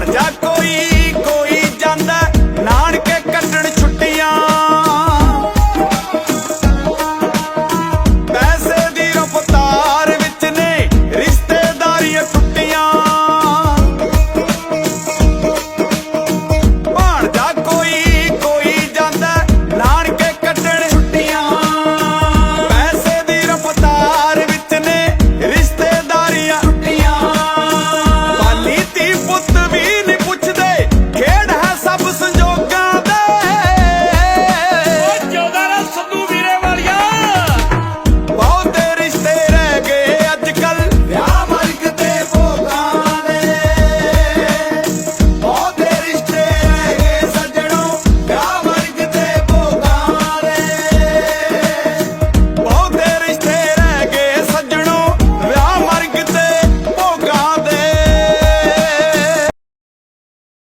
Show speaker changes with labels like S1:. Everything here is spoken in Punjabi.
S1: ਬਣ ਜਾ ਕੋਈ